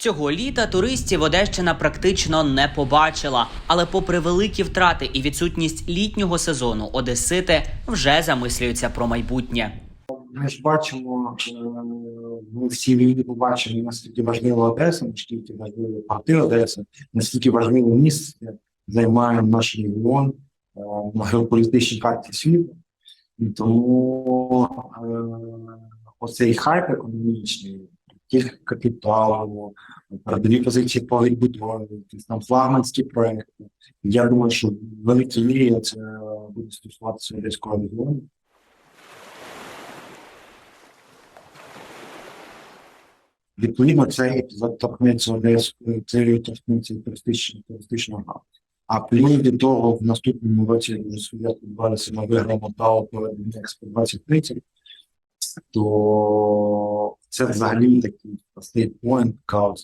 Цього літа туристів Одещина практично не побачила, але попри великі втрати і відсутність літнього сезону, одесити вже замислюються про майбутнє. Ми ж бачимо, е, ми всі люди побачили, наскільки важлива Одеса, наскільки важливі порти Одеси, наскільки важливе місце займає наш регіон е, на геополітичній карті світу. І тому е, оцей хайп економічний, тільки капіталу, передові позиції по відбудові, якісь там флагманські проекти. Я думаю, що в великій мірі це буде стосуватися одеського регіону. Відповідно, цей торкнеться це торкнеться туристичного галузі. А плюс до того, в наступному році судять відбувається новий грамотал проведення 2030, то це взагалі такий стейт-поінт, така,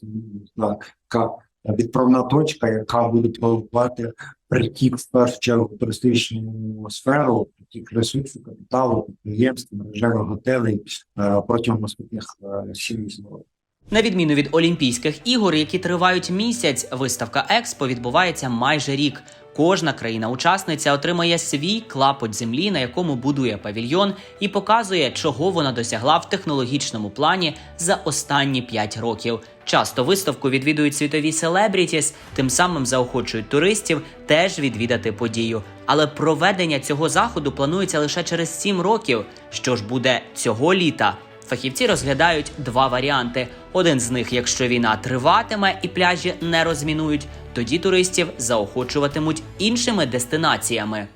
така відправна точка, яка буде провокувати притік в першу чергу туристичну сферу, притік ресурсу, капіталу, підприємств, мережевих готелей е, протягом наступних е, 7-8 років. На відміну від Олімпійських ігор, які тривають місяць, виставка Експо відбувається майже рік. Кожна країна-учасниця отримає свій клапоть землі, на якому будує павільйон, і показує, чого вона досягла в технологічному плані за останні 5 років. Часто виставку відвідують світові селебрітіс, тим самим заохочують туристів теж відвідати подію. Але проведення цього заходу планується лише через 7 років. Що ж буде цього літа? Фахівці розглядають два варіанти. Один з них, якщо війна триватиме і пляжі не розмінують, тоді туристів заохочуватимуть іншими дестинаціями.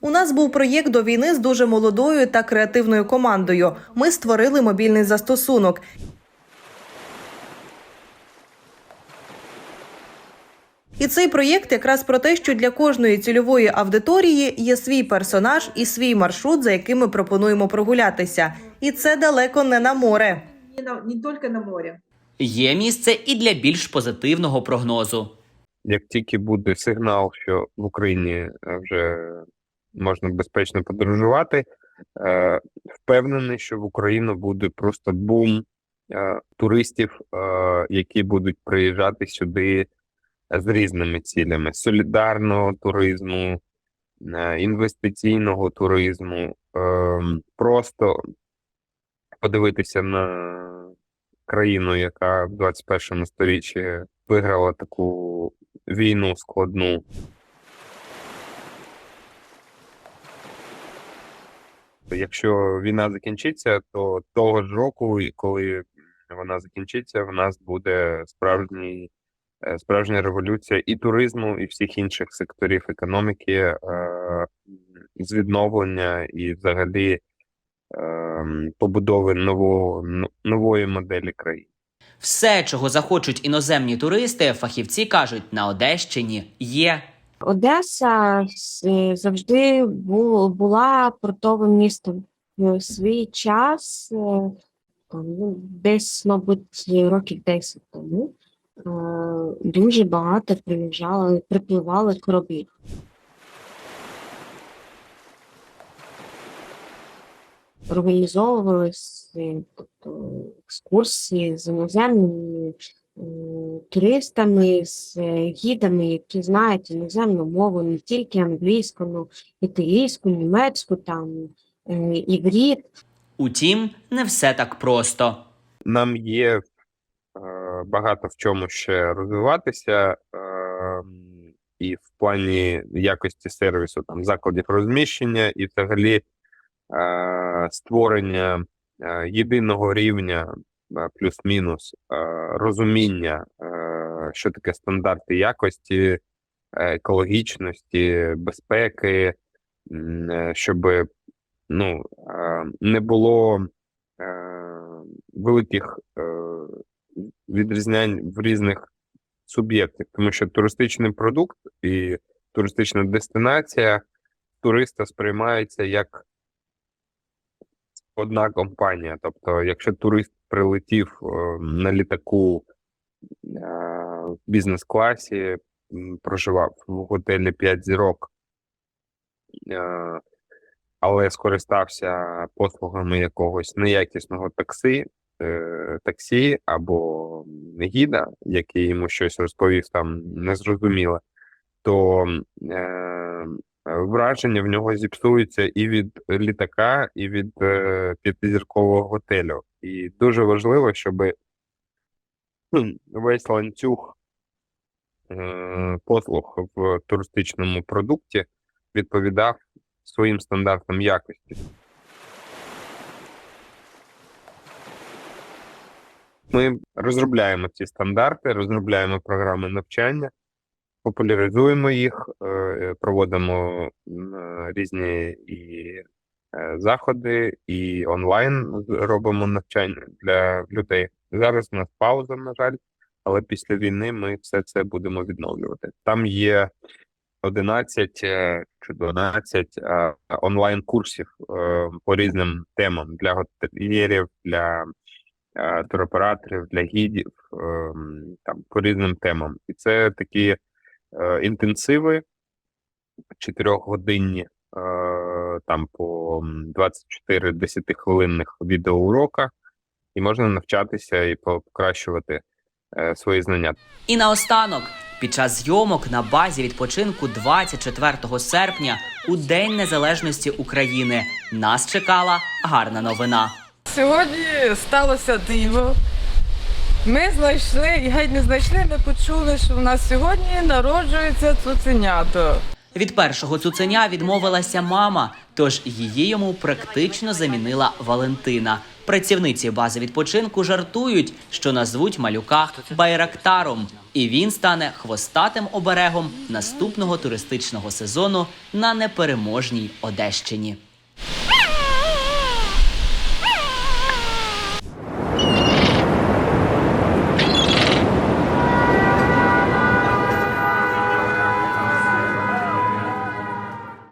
У нас був проєкт до війни з дуже молодою та креативною командою. Ми створили мобільний застосунок. І цей проєкт якраз про те, що для кожної цільової аудиторії є свій персонаж і свій маршрут, за яким ми пропонуємо прогулятися. І це далеко не на море. не, только на море. Є місце і для більш позитивного прогнозу. як тільки буде сигнал, що в Україні е, вже можна безпечно подорожувати, е, впевнений, що в Україну буде просто бум е, туристів, які будуть приїжджати сюди з різними цілями: солідарного туризму, е, інвестиційного туризму, е, просто подивитися на країну, яка в 21 сторіччі виграла таку війну складну. Якщо війна закінчиться, то того ж року, коли вона закінчиться, в нас буде справжній, справжня революція і туризму, і всіх інших секторів економіки, е, з відновлення і взагалі е, побудови нового, нової моделі країни. Все, чого захочуть іноземні туристи, фахівці кажуть, на Одещині є. Одеса завжди була портовим містом. В свій час, е, там, ну, десь, мабуть, років 10 тому, е, дуже багато приїжджали, припливали кораблів. Організовувалися тобто, екскурсії з іноземними е, туристами, з е, гідами, які знають іноземну мову, не тільки англійську, ну, італійську, німецьку, там, е, іврит. Утім, не все так просто. нам є е, багато в чому ще розвиватися, е, і в плані якості сервісу, там закладів розміщення, і взагалі е, створення е, єдиного рівня е, плюс-мінус е, розуміння, е, що таке стандарти якості, е, екологічності, безпеки, е, щоб ну, е, не було е, великих е, відрізнянь в різних суб'єктах, тому що туристичний продукт і туристична дестинація туриста сприймається як одна компанія. Тобто, якщо турист прилетів е, на літаку е, в бізнес-класі, проживав в готелі 5 зірок, е, але скористався послугами якогось неякісного таксі, таксі або гіда, який йому щось розповів там незрозуміло, то е, враження в нього зіпсується і від літака, і від е, п'ятизіркового готелю. І дуже важливо, щоб весь ланцюг е, послуг в туристичному продукті відповідав своїм стандартам якості. Ми розробляємо ці стандарти, розробляємо програми навчання, популяризуємо їх, е, проводимо е, різні і е, заходи, і онлайн робимо навчання для людей. Зараз у нас пауза, на жаль, але після війни ми все це будемо відновлювати. Там є 11 е, чи 12 е, онлайн-курсів по різним темам для готельєрів, для туроператорів, для гідів, ем, там по різним темам. І це такі е, інтенсиви чотирьохгодинні, е, там по м, 24 10-хвилинних відеоурока, і можна навчатися і покращувати е, свої знання. І наостанок, під час зйомок на базі відпочинку 24 серпня у День Незалежності України нас чекала гарна новина. Сьогодні сталося диво. Ми знайшли і геть не знайшли, ми почули, що в нас сьогодні народжується цуценято. Від першого цуценя відмовилася мама, тож її йому практично замінила Валентина. Працівниці бази відпочинку жартують, що назвуть малюка Байрактаром, і він стане хвостатим оберегом наступного туристичного сезону на непереможній Одещині.